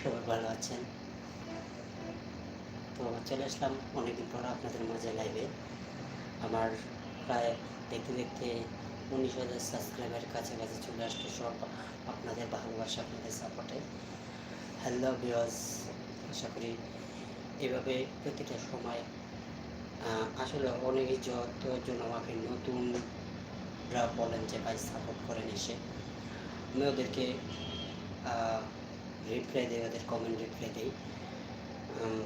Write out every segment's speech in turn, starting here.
সবাই ভালো আছেন। তো চলে আসলাম অনেকদিন পর আপনাদের মাঝে লাইভে আমার প্রায় দেখতে দেখতে উনিশ হাজার সাবস্ক্রাইবার কাছাকাছি চলে আসলো সব আপনাদের ভালোবাসা, আপনাদের সাপোর্টে হ্যালো বিয়স আশা করি এভাবে প্রতিটা সময় আসলে অনেকেই যতজন আমাকে নতুনরা বলেন যে, ভাই সাপোর্ট করেন এসে। আমি ওদেরকে রিপ্লাই দেয় ওদের কমেন্ট রিপ্লাই দিই।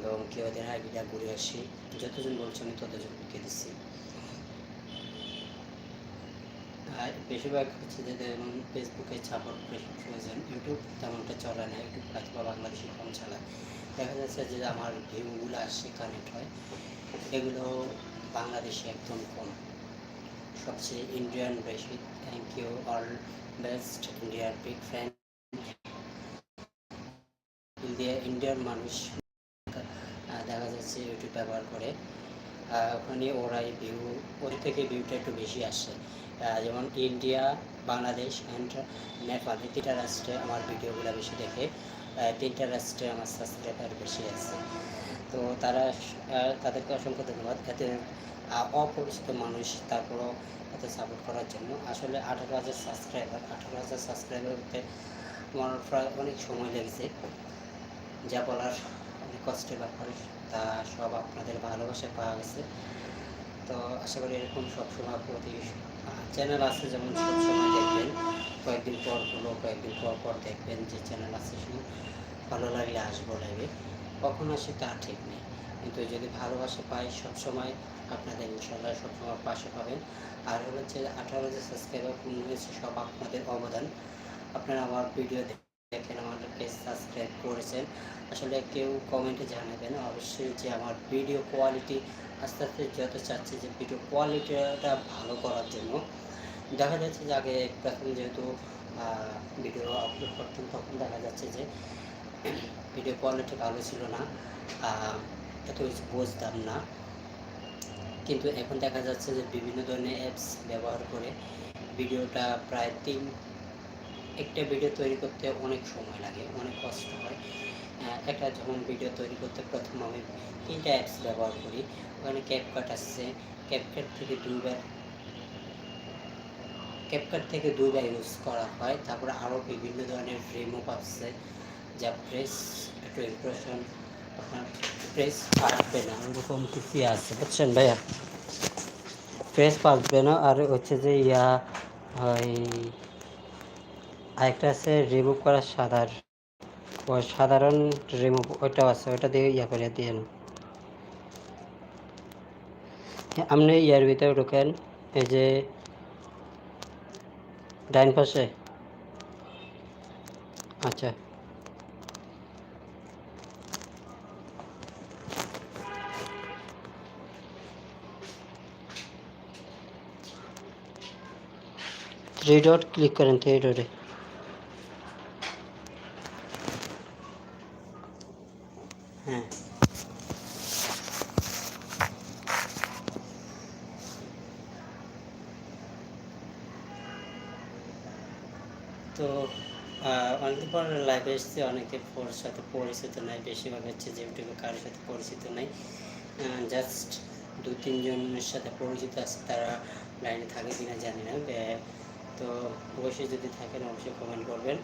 এবং কেউ ওদের আইডিটা ঘুরে আসি। যতজন বলছে, আমি ততজন ততজনকে দিচ্ছি আর বেশিরভাগ হচ্ছে যে ফেসবুকে বেশি প্রয়োজন ইউটিউব তেমনটা চলে না। ইউটিউব হয়তো বা বাংলাদেশে কম চালায়। দেখা যাচ্ছে যে আমার ভিউগুলো আসে কানেক্ট হয়। এগুলো বাংলাদেশে একদম কম। সবচেয়ে ইন্ডিয়ান বেশি। থ্যাংক ইউ অল বেস্ট ইন্ডিয়ার বিগ ফ্যান ইন্ডিয়া ইন্ডিয়ার মানুষ দেখা যাচ্ছে ইউটিউব ব্যবহার করে। ওখানে ওরাই ভিউ ওর থেকে ভিউটা একটু বেশি আসে। আহ, যেমন ইন্ডিয়া বাংলাদেশ অ্যান্ড নেপাল এই তিনটা রাষ্ট্রে আমার ভিডিওগুলো বেশি দেখে। তিনটা রাষ্ট্রে আমার সাবস্ক্রাইবার বেশি আছে। তো তারা তাদেরকে অসংখ্য ধন্যবাদ। এতে অপরিচিত মানুষ তারপরও এত সাপোর্ট করার জন্য। আসলে আঠারো হাজার সাবস্ক্রাইবার আঠারো হাজার সাবস্ক্রাইবার করতে আমার প্রায় অনেক সময় লেগেছে। যা বলার অনেক কষ্টের ব্যাপার, তা সব আপনাদের ভালোবাসায় পাওয়া গেছে। তো আশা করি এরকম সবসময় প্রতি চ্যানেল আছে, যেমন সবসময় দেখবেন। কয়েকদিন পর হলো, কয়েকদিন পর পর দেখবেন যে চ্যানেল আছে শুধু ভালো লাগলে আসব লাগে কখন আসে তা ঠিক নেই। কিন্তু যদি ভালোবাসা পাই সবসময় আপনাদের ইনশাল্লাহ সবসময় পাশে পাবেন। আর হচ্ছে আঠারো হাজার সাবস্ক্রাইবার পূর্ণ হয়েছে সব আপনাদের অবদান। আপনারা আমার ভিডিও দেখেন আমাদেরকে সাবস্ক্রাইব করেছেন। আসলে কেউ কমেন্টে জানাবেন অবশ্যই যে আমার ভিডিও কোয়ালিটি আস্তে আস্তে যত চাচ্ছি যে ভিডিও কোয়ালিটিটা ভালো করার জন্য। দেখা যাচ্ছে যে আগে প্রথম যেহেতু ভিডিও আপলোড করতাম, তখন দেখা যাচ্ছে যে ভিডিও কোয়ালিটি ভালো ছিল না। এত কিছু বুঝতাম না। কিন্তু এখন দেখা যাচ্ছে যে বিভিন্ন ধরনের অ্যাপস ব্যবহার করে ভিডিওটা প্রায় তিন একটা ভিডিও তৈরি করতে অনেক সময় লাগে, অনেক কষ্ট হয়। একটা যখন ভিডিও তৈরি করতে প্রথম আমি তিনটা অ্যাপস ব্যবহার করি। ওখানে ক্যাপকাট আসছে ক্যাপকাট থেকে দুইবার ক্যাপকাট থেকে দুইবার ইউজ করা হয়। তারপরে আরও বিভিন্ন ধরনের রিমুভ আসছে যা প্রেস একটু ইমপ্রেশন আপনার প্রেস আসবে না ওরকম কিছু আছে। বুঝছেন ভাইয়া? প্রেস পাসবে না, আর হচ্ছে যে ইয়া, ওই আরেকটা আছে রিমুভ করা সাদার। ওই সাধারণ রিমুভ ওইটাও আছে, ওইটা দিয়ে ইয়া করে দিয়ে আপনি ইয়ার ভিতরে ঢোকেন, এই যে ডাইন পাশে। আচ্ছা। থ্রি ডট ক্লিক করেন থ্রি ডটে হ্যাঁ তো আহ, অনেকদিন পর লাইভে এসেছি অনেকে ফোর সাথে পরিচিত নাই, বেশিরভাগ হচ্ছে যে ইউটিউবে কারোর সাথে পরিচিত নাই। জাস্ট দু তিনজনের সাথে পরিচিত আছে, তারা লাইনে থাকে কিনা জানি না। তো অবশ্যই যদি থাকেন, অবশ্যই কমেন্ট করবেন।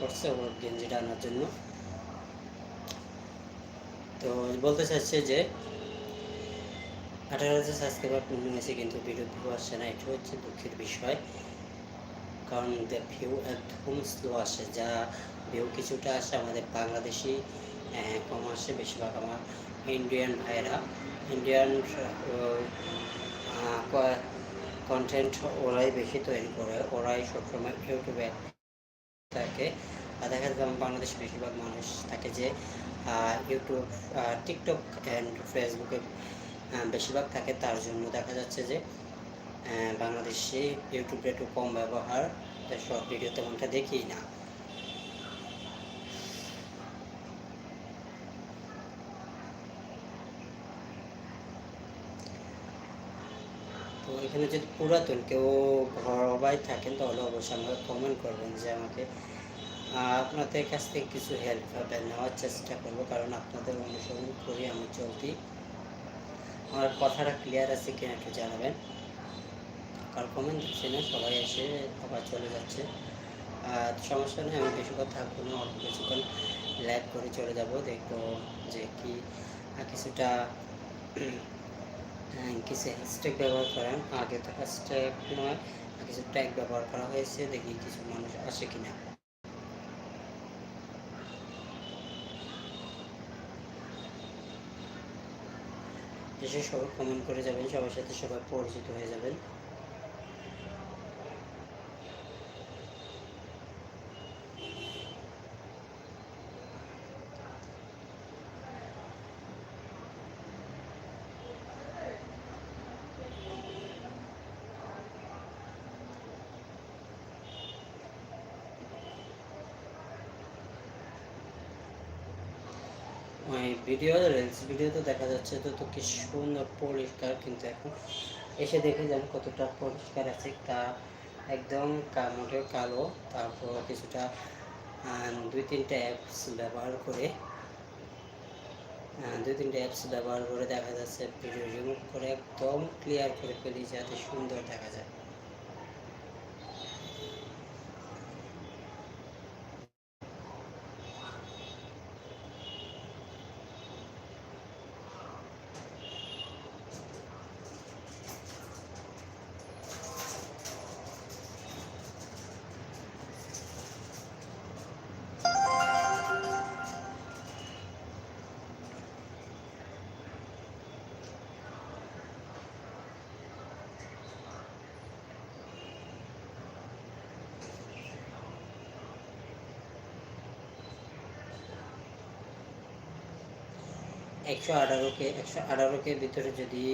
করছে ওর গেঞ্জিটা আনার জন্য। তো বলতে চাচ্ছে যে, আঠারো হাজার সাবস্ক্রাইবার পূর্ণ হয়েছে কিন্তু ভিডিও ভিউ আসছে না, এটা হচ্ছে দুঃখের বিষয়। কারণ ভিউ একদম স্লো আসে, যা ভিউ কিছুটা আসে আমাদের বাংলাদেশি কম আসে বেশিরভাগ আমার ইন্ডিয়ান ভাইয়েরা। ইন্ডিয়ান কন্টেন্ট ওরাই বেশি তৈরি করে, ওরাই সবসময় ইউটিউবে থাকে দেখা যায় বাংলাদেশের বেশিরভাগ মানুষ থাকে যে ইউটিউব টিকটক অ্যান্ড ফেসবুকে বেশিরভাগ থাকে। তার জন্য দেখা যাচ্ছে যে বাংলাদেশে ইউটিউবে একটু কম ব্যবহার। সব ভিডিও তেমনটা দেখি না। এখানে যদি পুরাতন কেউ ঘরবাই থাকেন, তাহলে অবশ্যই আমাকে কমেন্ট করবেন যে আমাকে আপনাদের কাছ থেকে কিছু হেল্প হবে নেওয়ার চেষ্টা করব, কারণ আপনাদের অনুসরণ করি আমি চলতি। আমার কথাটা ক্লিয়ার আছে কিনা একটু জানাবেন। কার কমেন্ট দিচ্ছে না, সবাই এসে আবার চলে যাচ্ছে। আর সমস্যা নেই, আমি বেশি কথা থাকব না, অল্প কিছুক্ষণ লাইভ করে চলে যাব, দেখব যে কি কিছুটা কিছু হ্যাশট্যাগ ব্যবহার করেন। আগে তো হ্যাশট্যাগ নয় কিছু ট্যাগ ব্যবহার করা হয়েছে, দেখি কিছু মানুষ আসে কিনা। এসে সবাই কমেন্ট করে যাবেন, সবার সাথে সবাই পরিচিত হয়ে যাবেন। ওই ভিডিও রিলস ভিডিও তো দেখা যাচ্ছে, তো তো কি সুন্দর পরিষ্কার কিন্তু এখন। এসে দেখে যান কতটা পরিষ্কার আছে। তা একদম মোটেও কালো। তারপর কিছুটা দুই তিনটা অ্যাপস ব্যবহার করে দুই তিনটা অ্যাপস ব্যবহার করে দেখা যাচ্ছে ভিডিও রিমুভ করে একদম ক্লিয়ার করে ফেলি যাতে সুন্দর দেখা যায়। একশো আঠারোকে একশো আঠারোকে ভিতরে যদি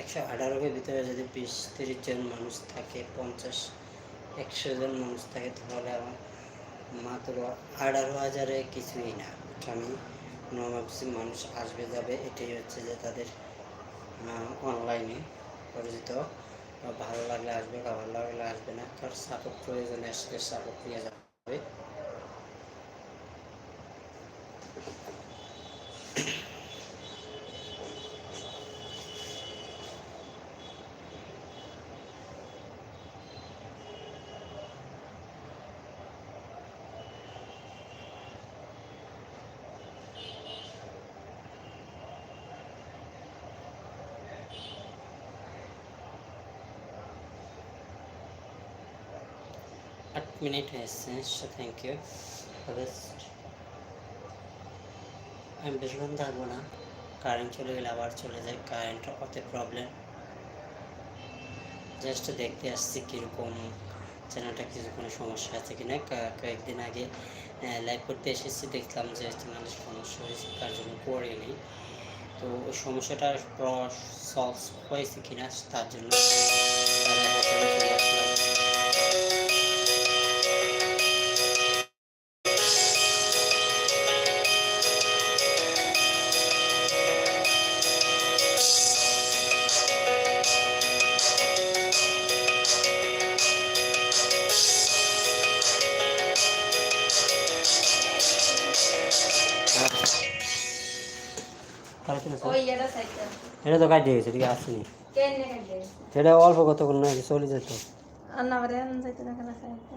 একশো আঠারোকে ভিতরে যদি বিশ, তিরিশ জন মানুষ থাকে, পঞ্চাশ, একশো জন মানুষ থাকে, তাহলে আমার মাত্র আঠারো হাজারে কিছুই না। আমি নর্মাল মানুষ আসবে, যাবে, এটাই হচ্ছে যে তাদের অনলাইনে পরিচিত। ভালো লাগলে আসবে বা ভালো লাগলে আসবে না। কার সাপোর্ট প্রয়োজনে আসলে সাপোর্ট নিয়ে যাবে। আট মিনিট হয়েছে থ্যাংক ইউ আমি বেশিক্ষণ থাকব না। কারেন্ট চলে গেলে আবার চলে যায়। কারেন্ট অত প্রবলেম জাস্ট দেখতে আসছি কীরকম চ্যানেলটা কিছু কোনো সমস্যা আছে কা- কয়েকদিন আগে লাইভ করতে এসেছি। দেখলাম যে চ্যানেলের সমস্যা হয়েছে, তার জন্য করিনি। তো ওই সমস্যাটা সলভ হয়েছে কিনা, তার জন্য এটা তো কাটিয়ে গেছে ঠিক আসেনি। এটা অল্প কতক্ষণ না চলে যেত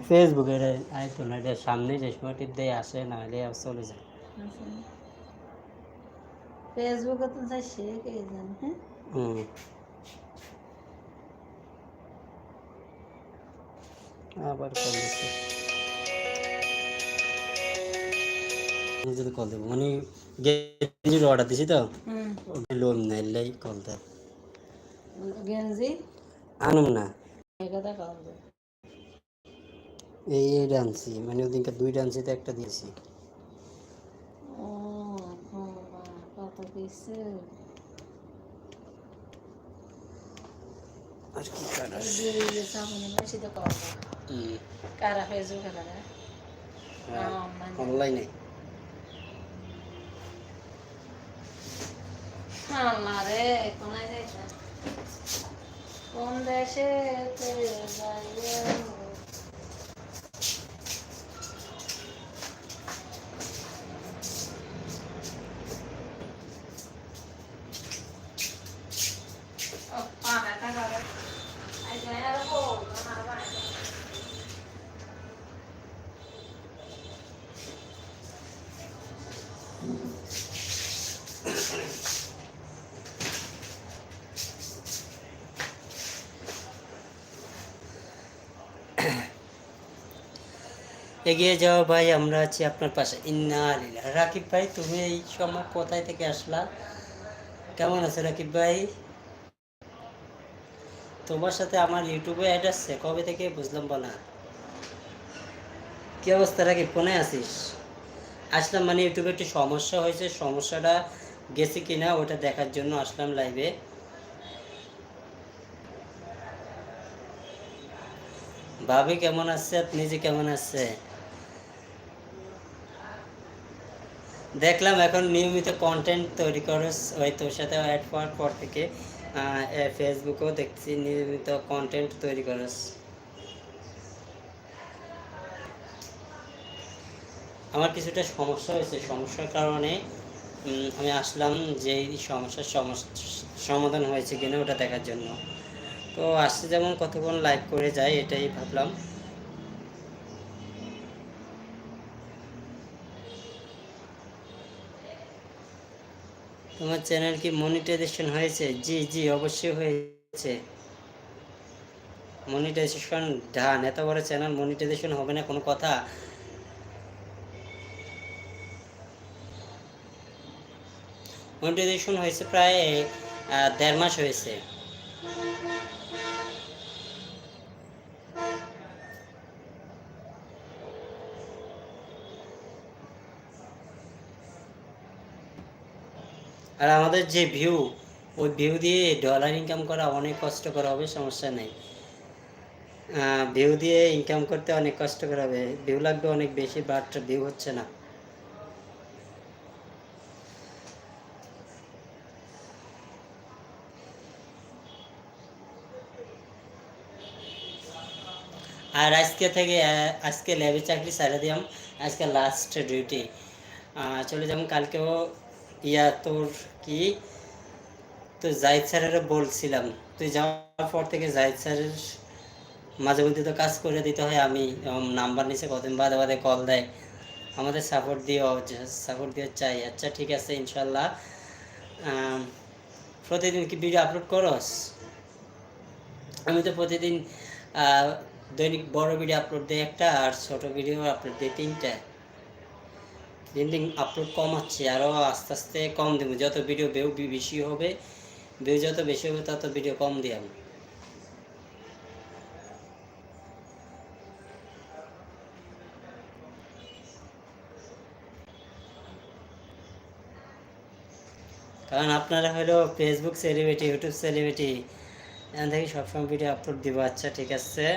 ফেসবুকে আইতো না, এটা সামনে যে সময় টিপ দিয়ে আসে না হলে চলে যায় ফেসবুকে তো যাই সে কে জানে হ্যাঁ আবার যদি কল দেবো। মানে গেঞ্জির অর্ডার দিছি তো? লোন নেই কল দেয়। গেঞ্জি? আনুম না। এই এই ডান্সি মানে ওদিনকে দুই ডান্সিতে একটা দিয়েছি। আর কি কারা কারা হ্যাঁ, মানে অনলাইনে আল্লাহ রে কোনায় যাইছে কোন দেশে যাইয়ে ও পা ব্যথা করে আই যাই আর বল আমার বাড়ি এগিয়ে যাও ভাই, আমরা আছি আপনার পাশে। ইন্না আলিল্লাহ রাকিব ভাই, তুমি এই সময় কোথায় থেকে আসলা? কেমন আছে রাকিব ভাই? তোমার সাথে আমার ইউটিউবে অ্যাড আসছে, কবে থেকে বুঝলাম বলা? কি অবস্থা রাকিব, ফোনে আছিস? আসলাম মানে ইউটিউবে একটু সমস্যা হয়েছে, সমস্যাটা গেছে কিনা ওটা দেখার জন্য আসলাম লাইভে ভাবি কেমন আছে? যে কেমন আছে? দেখলাম এখন নিয়মিত কন্টেন্ট তৈরি করস ওই তোর সাথে অ্যাড পাওয়ার পর থেকে ফেসবুকেও দেখছি নিয়মিত কন্টেন্ট তৈরি করস আমার কিছুটা সমস্যা হয়েছে। সমস্যার কারণে আমি আসলাম যে সমস্যার সমস- সমাধান হয়েছে কিনা ওটা দেখার জন্য। তো আসছে যেমন কতক্ষণ লাইভ করে যায়, এটাই ভাবলাম। তোমার চ্যানেল কি মনিটাইজেশন হয়েছে? জি জি, অবশ্যই হয়েছে। মনিটাইজেশন ডান এত বড় চ্যানেল মনিটাইজেশন হবে না, কোনো কথা। মনিটাইজেশন হয়েছে প্রায় দেড় মাস হয়েছে। আর আমাদের যে ভিউ ওই ভিউ দিয়ে ডলার ইনকাম করা অনেক কষ্টকর হবে, সমস্যা নেই। ভিউ দিয়ে ইনকাম করতে অনেক কষ্টকর হবে। ভিউ লাগবে অনেক বেশি বাট ভিউ হচ্ছে না। আর আজকে থেকে, আজকে ল্যাবে চাকরি সারা দিলাম। আজকে লাস্ট ডিউটি চলে যেমন কালকেও ইয়া তোর কি? তো জাহিদ স্যারেরও বলছিলাম। তুই যাওয়ার পর থেকে জাহিদ স্যারের মাঝে মধ্যে তো কাজ করে দিতে হয়। আমি নাম্বার নিচে কতদিন বাদে বাদে কল দেয়। আমাদের সাপোর্ট দিও সাপোর্ট দিয়ে চাই। আচ্ছা ঠিক আছে, ইনশাল্লাহ। প্রতিদিন কি ভিডিও আপলোড করস? আমি তো প্রতিদিন দৈনিক বড় ভিডিও আপলোড দিই একটা আর ছোট ভিডিও আপলোড দিই তিনটা। দিন দিন আপলোড কমাচ্ছি আরও আস্তে আস্তে কম দেবো। যত ভিডিও বেউ বেশি হবে ভিউ যত বেশি হবে, তত ভিডিও কম দিই আমি কারণ আপনারা হলো ফেসবুক সেলিব্রিটি ইউটিউব সেলিব্রিটি এখান থেকে সবসময় ভিডিও আপলোড দিব। আচ্ছা ঠিক আছে।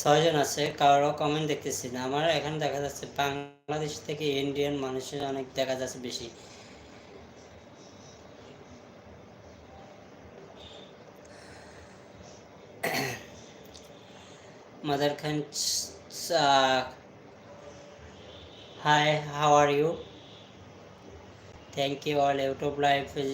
ছয়জন আছে কারও কমেন্ট দেখতেছি না। আমার এখানে দেখা যাচ্ছে বাংলাদেশ থেকে ইন্ডিয়ান মানুষের অনেক দেখা যাচ্ছে বেশি। Mother Khan, hi hi, R you thank you all YouTube live is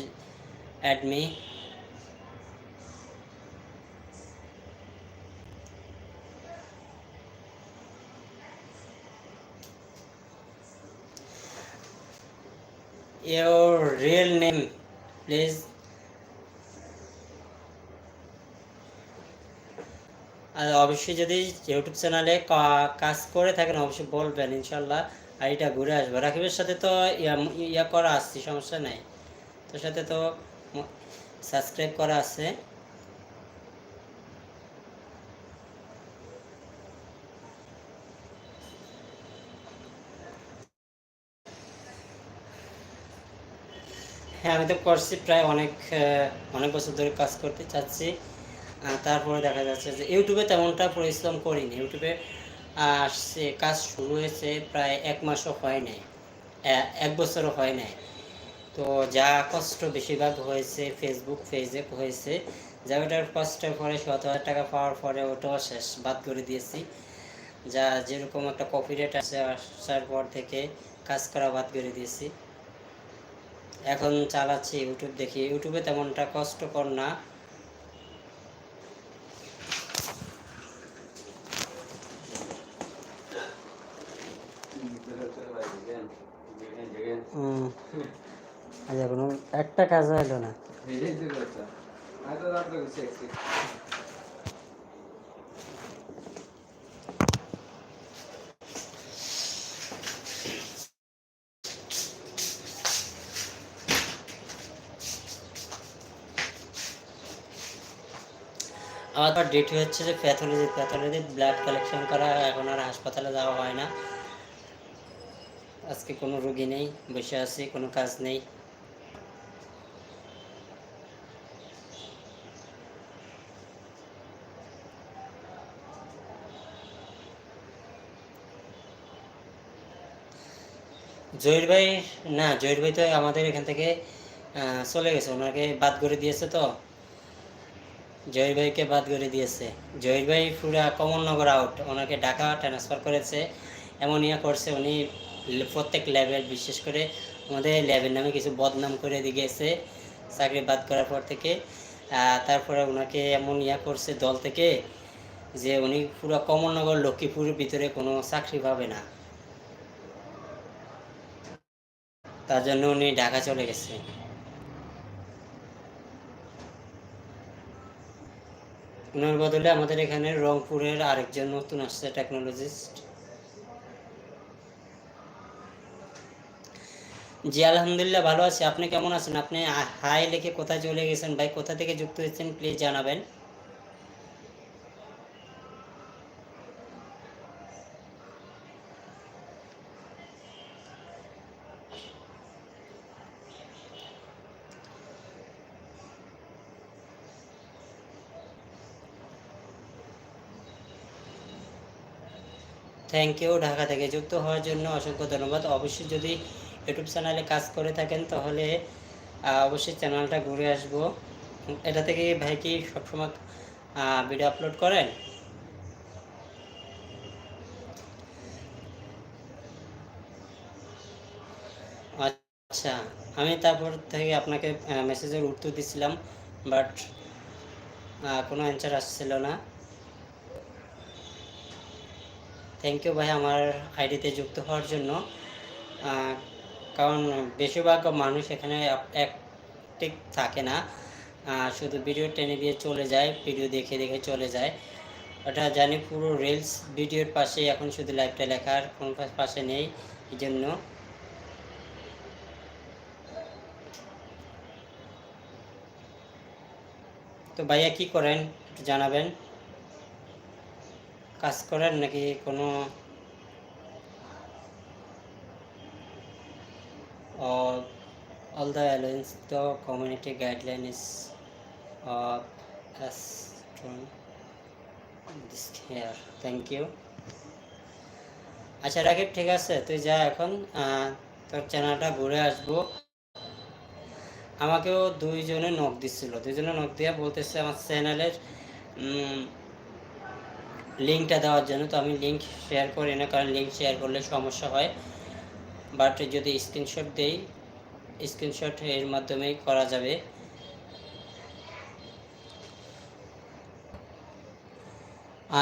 Your real name, please. আর অবশ্যই যদি ইউটিউব চ্যানেলে কাজ করে থাকেন অবশ্যই বলবেন ইনশাল্লাহ আর এটা ঘুরে আসব। রাকিবের সাথে তো ইয়া- করা আসছি সমস্যা নাই। তোর সাথে তো সাবস্ক্রাইব করা আছে। হ্যাঁ আমি তো করছি প্রায় অনেক অনেক বছর ধরে কাজ করতে চাচ্ছি। তারপরে দেখা যাচ্ছে যে ইউটিউবে তেমনটা পরিশ্রম করিনি। ইউটিউবে সে কাজ শুরু হয়েছে প্রায় এক মাসও হয় নাই। এক বছরও হয় নাই। তো যা কষ্ট বেশিরভাগ হয়েছে ফেসবুক পেজে হয়েছে, যা ওটার কষ্টের পরে সত হাজার টাকা পাওয়ার পরে ওটাও শেষ, বাদ করে দিয়েছি। যা যেরকম একটা কপিরেট আছে আসার পর থেকে কাজ করা বাদ করে দিয়েছি। এখন চালাচ্ছি ইউটিউব দেখি ইউটিউবে তেমনটা কষ্টকর না আচ্ছা একটা কাজ হলো না আমার ডেট হচ্ছে যে প্যাথোলজি প্যাথোলজি ব্লাড কালেকশন করা, এখন আর হাসপাতালে যাওয়া হয় না। আজকে কোনো রুগী নেই, বসে আছি, কোনো কাজ নেই। জহির ভাই, না, জহির ভাই তো আমাদের এখান থেকে চলে গেছে। ওনাকে বাদ করে দিয়েছে তো। জহির ভাইকে বাদ করে দিয়েছে। জহির ভাই পুরা কমলনগর আউট ওনাকে ঢাকা ট্রান্সফার করেছে। এমন ইয়া করছে উনি প্রত্যেক ল্যাবের বিশেষ করে আমাদের ল্যাবের নামে কিছু বদনাম করে দিয়ে গেছে চাকরি বাদ করার পর থেকে। তারপরে ওনাকে এমন ইয়া করছে দল থেকে যে উনি পুরো কমলনগর লক্ষ্মীপুরের ভিতরে কোনো চাকরি পাবে না। তার জন্য উনি ঢাকা চলে গেছে। ওনার বদলে আমাদের এখানে রংপুরের আরেকজন নতুন আসছে টেকনোলজিস্ট জি, আলহামদুলিল্লাহ ভালো আছি। আপনি কেমন আছেন? আপনি হাই লিখে কোথায় চলে গেছেন? ভাই, কোথা থেকে যুক্ত হয়েছেন প্লিজ জানাবেন। থ্যাংক ইউ ঢাকা থেকে যুক্ত হওয়ার জন্য অসংখ্য ধন্যবাদ। অবশ্যই যদি ইউটিউব চ্যানেলে কাজ করে থাকেন, তাহলে অবশ্যই চ্যানেলটা ঘুরে আসব। এটা থেকে ভাই কি সবসময় ভিডিও আপলোড করেন? আচ্ছা আমি তারপর থেকে আপনাকে মেসেজের উত্তর দিছিলাম বাট কোনো অ্যান্সার আসছিল না। থ্যাংক ইউ ভাই, আমার আইডিতে যুক্ত হওয়ার জন্য। কারণ বেশিরভাগ মানুষ এখানে অ্যাক্টিভ থাকে না। শুধু ভিডিও টেনে দিয়ে চলে যায় ভিডিও দেখে দেখে চলে যায়। ওটা জানি পুরো রিলস ভিডিওর পাশে এখন শুধু লাইভটা লেখার কোন পাশে নেই, এই জন্য। তো ভাইয়া কি করেন, একটু জানাবেন। কাজ করেন নাকি কোনো? Or all the allowance the community guideline is uh, as shown this আচ্ছা রাকিব ঠিক আছে তুই যা এখন তোর চ্যানেলটা ঘুরে আসব। আমাকেও দুইজনে নখ দিচ্ছিল দুইজনে নখ দিয়ে বলতেছে আমার চ্যানেলের লিঙ্কটা দেওয়ার জন্য, তো আমি লিঙ্ক শেয়ার করি না, কারণ লিঙ্ক শেয়ার করলে সমস্যা হয়। বাট যদি স্ক্রিনশট দেই স্ক্রিনশট এর মাধ্যমেই করা যাবে।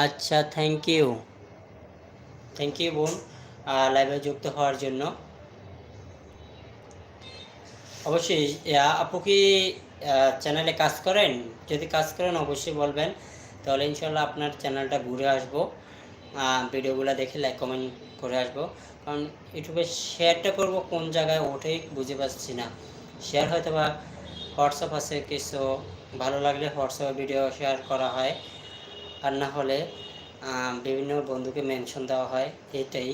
আচ্ছা থ্যাংক ইউ থ্যাংক ইউ বোন লাইভে যুক্ত হওয়ার জন্য। অবশ্যই আপু কি চ্যানেলে কাজ করেন? যদি কাজ করেন, অবশ্যই বলবেন। তাহলে ইনশাল্লাহ আপনার চ্যানেলটা ঘুরে আসব ভিডিওগুলো দেখে লাইক কমেন্ট করে আসব। কারণ ইউটিউবে শেয়ারটা করব কোন জায়গায় ওঠেই বুঝে পাচ্ছি না। শেয়ার হয়তো বা হোয়াটসঅ্যাপ আছে, কিছু ভালো লাগলে হোয়াটসঅ্যাপে ভিডিও শেয়ার করা হয়। আর না হলে বিভিন্ন বন্ধুকে মেনশন দেওয়া হয়, এটাই।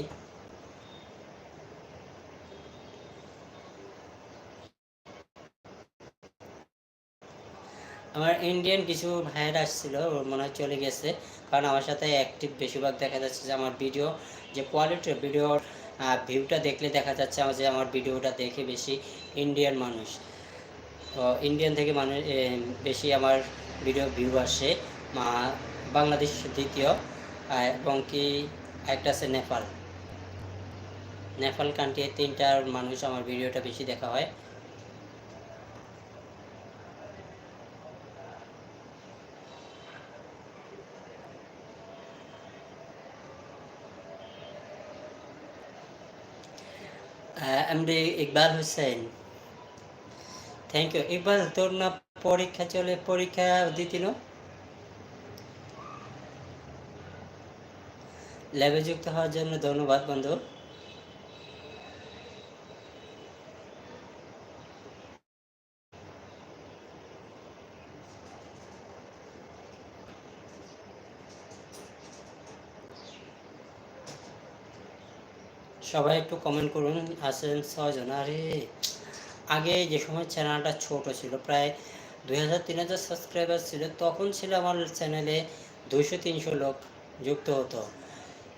আমার ইন্ডিয়ান কিছু ভাইয়েরা আসছিল ওর মনে হয় চলে গেছে। কারণ আমার সাথে অ্যাক্টিভ বেশিরভাগ দেখা যাচ্ছে যে আমার ভিডিও যে কোয়ালিটি ভিডিওর ভিউটা দেখলে দেখা যাচ্ছে আমার যে আমার ভিডিওটা দেখে বেশি ইন্ডিয়ান মানুষ। তো ইন্ডিয়ান থেকে মানুষ বেশি আমার ভিডিও ভিউ আসে। বাংলাদেশ দ্বিতীয় এবং কি একটা আছে নেপাল। নেপাল কান্ট্রি তিনটার মানুষ আমার ভিডিওটা বেশি দেখা হয়। MD Iqbal Hossain thank you Iqbal তোর না পরীক্ষা চলে, পরীক্ষা দিতিল ল্যাবে যুক্ত হওয়ার জন্য ধন্যবাদ, বন্ধু। সবাই একটু কমেন্ট করুন। আছেন ছজন আরে, আগে যে সময় চ্যানেলটা ছোট ছিল, প্রায় দুই হাজার তিন হাজার সাবস্ক্রাইবার ছিল, তখন ছিল আমার চ্যানেলে দুশো তিনশো লোক যুক্ত হতো।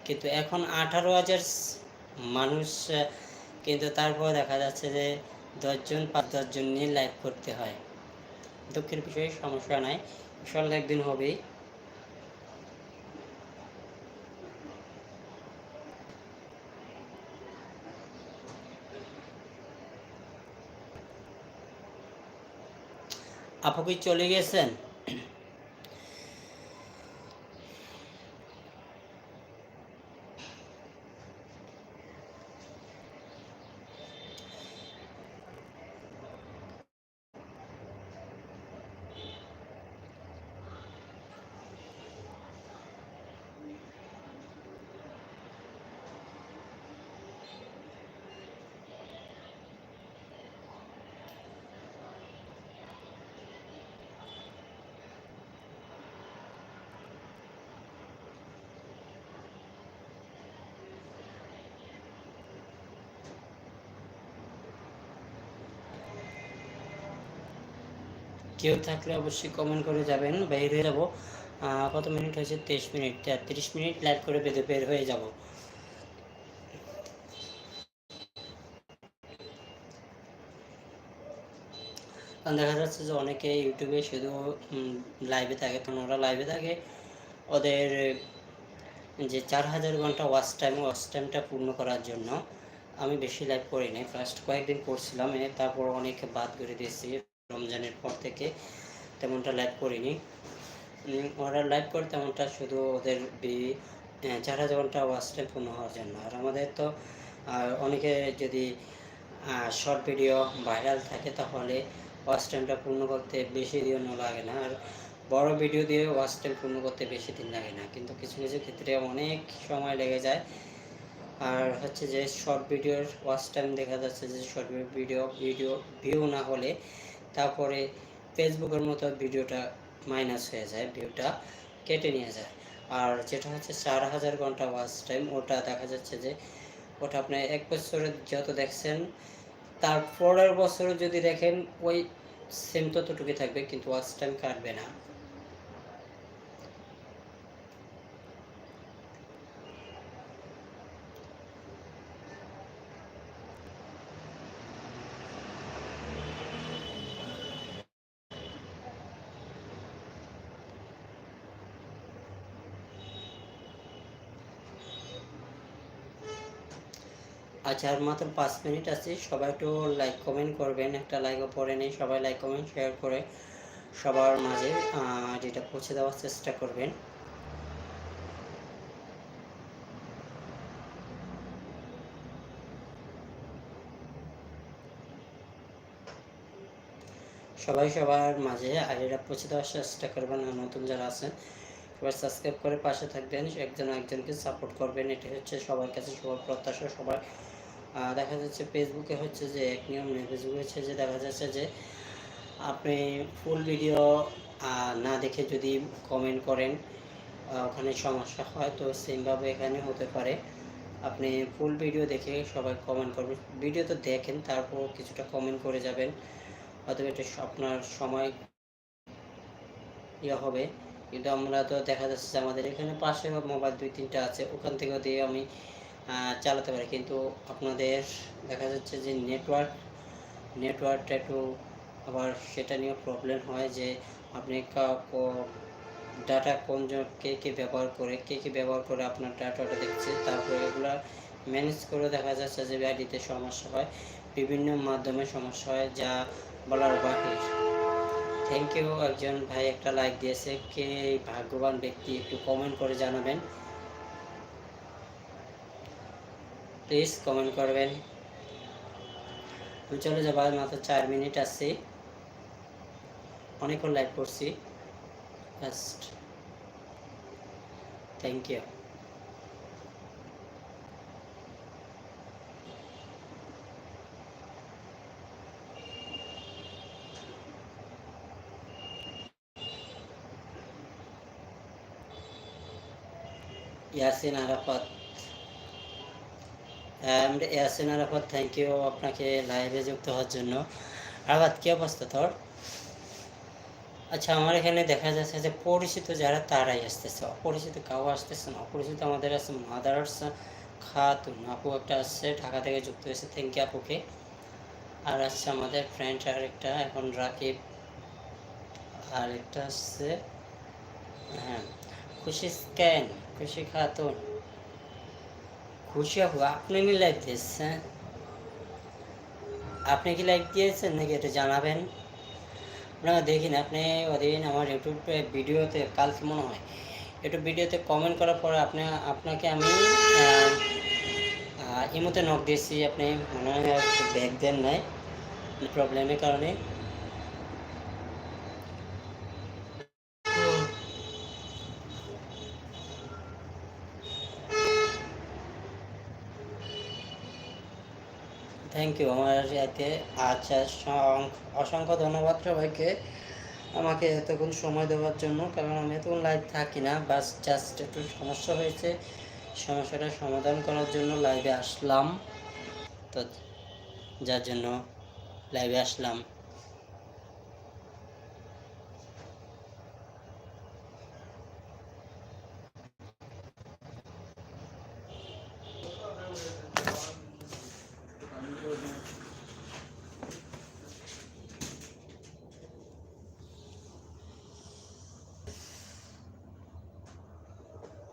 কিন্তু এখন আঠারো হাজার মানুষ, কিন্তু তারপর দেখা যাচ্ছে যে দশজন, পাঁচ দশজন নিয়ে লাইভ করতে হয়। দুঃখের বিষয়ে, সমস্যা নাই। ইনশাল্লাহ একদিন হবেই। আপু কি চলে গেছেন? কেউ থাকলে অবশ্যই কমেন্ট করে যাবেন। বের হয়ে যাব। কত মিনিট হয়েছে? তেইশ মিনিট তিরিশ মিনিট লাইভ করে বেঁধে বের হয়ে যাব। কারণ দেখা যাচ্ছে যে অনেকে ইউটিউবে শুধু লাইভে থাকে। তখন ওরা লাইভে থাকে। ওদের, যে চার হাজার ঘণ্টা ওয়াচ টাইম ওয়াচ টাইমটা পূর্ণ করার জন্য আমি বেশি লাইভ করি নাই। ফার্স্ট কয়েকদিন করছিলাম তারপর অনেকে বাদ করে দিয়েছি। রমজানের পর থেকে তেমনটা লাইভ করিনি। ওরা লাইভ করে তেমনটা শুধু ওদের চার হাজার ঘণ্টা ওয়াচ পূর্ণ হওয়ার জন্য। আর আমাদের তো অনেকে যদি শর্ট ভিডিও ভাইরাল থাকে তাহলে ওয়াচ টাইমটা পূর্ণ করতে বেশি দিন লাগে না। আর বড় ভিডিও দিয়ে ওয়াচ টাইম পূর্ণ করতে বেশি দিন লাগে না। কিন্তু কিছু কিছু ক্ষেত্রে অনেক সময় লেগে যায়। আর হচ্ছে যে শর্ট ভিডিওর ওয়াচ টাইম দেখা যাচ্ছে যে শর্ট ভিডিও ভিডিও ভিউ না হলে তারপরে ফেসবুকের মতো ভিডিওটা মাইনাস হয়ে যায়, ভিউটা কেটে নিয়ে যায়। আর যেটা হচ্ছে চার হাজার ঘণ্টা ওয়াচ টাইম ওটা দেখা যাচ্ছে যে ওটা আপনি এক বছরে যত দেখছেন, তার পরের বছরে যদি দেখেন, ওই সেম ততটুকুই থাকবে, কিন্তু ওয়াচ টাইম কাটবে না। আচ্ছা আর মাত্র পাঁচ মিনিট আছে, সবাই একটু লাইক কমেন্ট করবেন। একটা লাইকও পরে নেই, সবাই লাইক কমেন্ট শেয়ার করে সবার মাঝে যেটা পৌঁছে দেওয়ার চেষ্টা করবেন। সবাই সবার মাঝে আইডিটা পৌঁছে দেওয়ার চেষ্টা করবেন, আর নতুন যারা আছেন সবাই সাবস্ক্রাইব করে পাশে থাকবেন, একজন একজনকে সাপোর্ট করবেন। এটা হচ্ছে সবার কাছে সবার প্রত্যাশা, সবার দেখা যাচ্ছে ফেসবুকে হচ্ছে যে এক নিয়ম নেই ফেসবুকে হচ্ছে যে দেখা যাচ্ছে যে আপনি ফুল ভিডিও না দেখে যদি কমেন্ট করেন ওখানে সমস্যা হয়, তো সেমভাবে এখানে হতে পারে। আপনি ফুল ভিডিও দেখে সবাই কমেন্ট করবেন। ভিডিও তো দেখেন তারপর কিছুটা কমেন্ট করে যাবেন। অথবা এটা আপনার সময় ইয়ে হবে। কিন্তু আমরা তো দেখা যাচ্ছে যে আমাদের এখানে পাশে মোবাইল দুই তিনটা আছে, ওখান থেকেও দিয়ে আমি চালাতে পারে। কিন্তু আপনাদের দেখা যাচ্ছে যে নেটওয়ার্ক নেটওয়ার্কটা একটু আবার সেটা নিয়ে প্রবলেম হয় যে আপনি ডাটা কোন জন- কে কে ব্যবহার করে, কে কে ব্যবহার করে আপনার ডাটাটা দেখছে, তারপরে এগুলা ম্যানেজ করে দেখা যাচ্ছে যে আইডিতে সমস্যা হয়, বিভিন্ন মাধ্যমে সমস্যা হয়, যা বলার বাহির। থ্যাংক ইউ একজন ভাই একটা লাইক দিয়েছে, কে ভাগ্যবান ব্যক্তি একটু কমেন্ট করে জানাবেন। প্লিজ কমেন্ট করবেন আমি চলে যাব আর মাত্র চার মিনিট আসছি অনেকক্ষণ লাইভ করছি just thank you Yasin Arafat and Yasin Arafat thank you আপনাকে লাইভে যুক্ত হওয়ার জন্য। আরাফাত কী অবস্থা তোর? আচ্ছা আমার এখানে দেখা যাচ্ছে যে পরিচিত যারা তারাই আসতেছে। অপরিচিত কাউ আসতেছে না। অপরিচিত আমাদের আছে মাদার্স, খাতুন। আপু একটা আসছে ঢাকা থেকে যুক্ত হয়েছে থ্যাংক ইউ আপুকে। আর আসছে আমাদের ফ্রেন্ড আরেকটা, এখন রাকিব। আর একটা আসছে হ্যাঁ খুশি স্ক্যান, খুশি খাতুন। খুশি আপু আপনি নি লাইক দিয়েছেন? আপনি কি লাইক দিয়েছেন নাকি এটা জানাবেন? আপনারা দেখেন, আপনি ওদিন আমার ইউটিউব ভিডিওতে কালকে মনে হয় ইউটিউব ভিডিওতে কমেন্ট করার পরে আপনি, আপনাকে আমি ইমোতে নক দিয়েছি। আপনি মনে হয় ব্যাগ দেন নাই প্রবলেমের কারণে। থ্যাংক ইউ আমার ইয়াতে আচ্ছা অসংখ্য ধন্যবাদ সবাইকে আমাকে এতক্ষণ সময় দেওয়ার জন্য, কারণ আমি এতক্ষণ লাইভ থাকি না, বাস জাস্ট একটু সমস্যা হয়েছে। সমস্যাটা সমাধান করার জন্য লাইভে আসলাম। তো যার জন্য লাইভে আসলাম।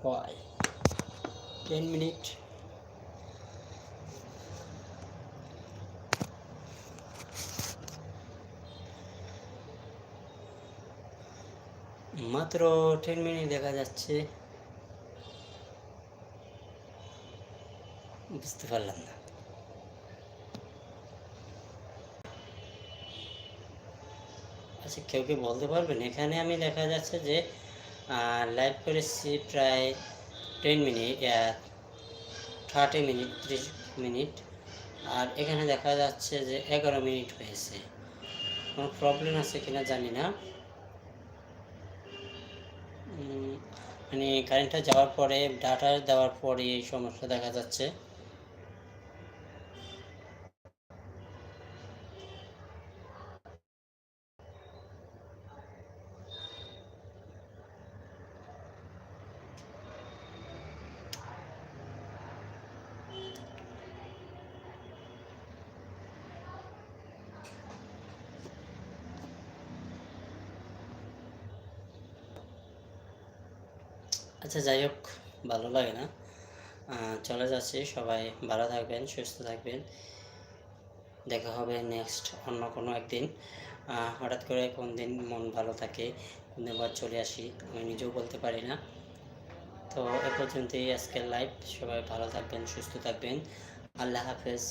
Why? 10 minute. মাত্র টেন মিনিট দেখা যাচ্ছে বুঝতে পারলাম না আচ্ছা কেউ কি বলতে পারবেন এখানে আমি দেখা যাচ্ছে যে লাইভ করেছি প্রায় টেন মিনিট থার্টি মিনিট ত্রিশ মিনিট আর এখানে দেখা যাচ্ছে যে এগারো মিনিট হয়েছে। কোনো প্রবলেম আছে কিনা জানি না। মানে কারেন্টটা যাওয়ার পরে ডাটা দেওয়ার পরে এই সমস্যা দেখা যাচ্ছে। আচ্ছা যাই হোক, ভালো লাগে না। চলে যাচ্ছি। সবাই ভালো থাকবেন, সুস্থ থাকবেন। দেখা হবে নেক্সট অন্য কোনো একদিন। হঠাৎ করে কোন দিন মন ভালো থাকে, কোন চলে আসি, আমি নিজেও বলতে পারি না। তো এ পর্যন্তই আজকের লাইভ সবাই ভালো থাকবেন, সুস্থ থাকবেন। আল্লাহ হাফেজ।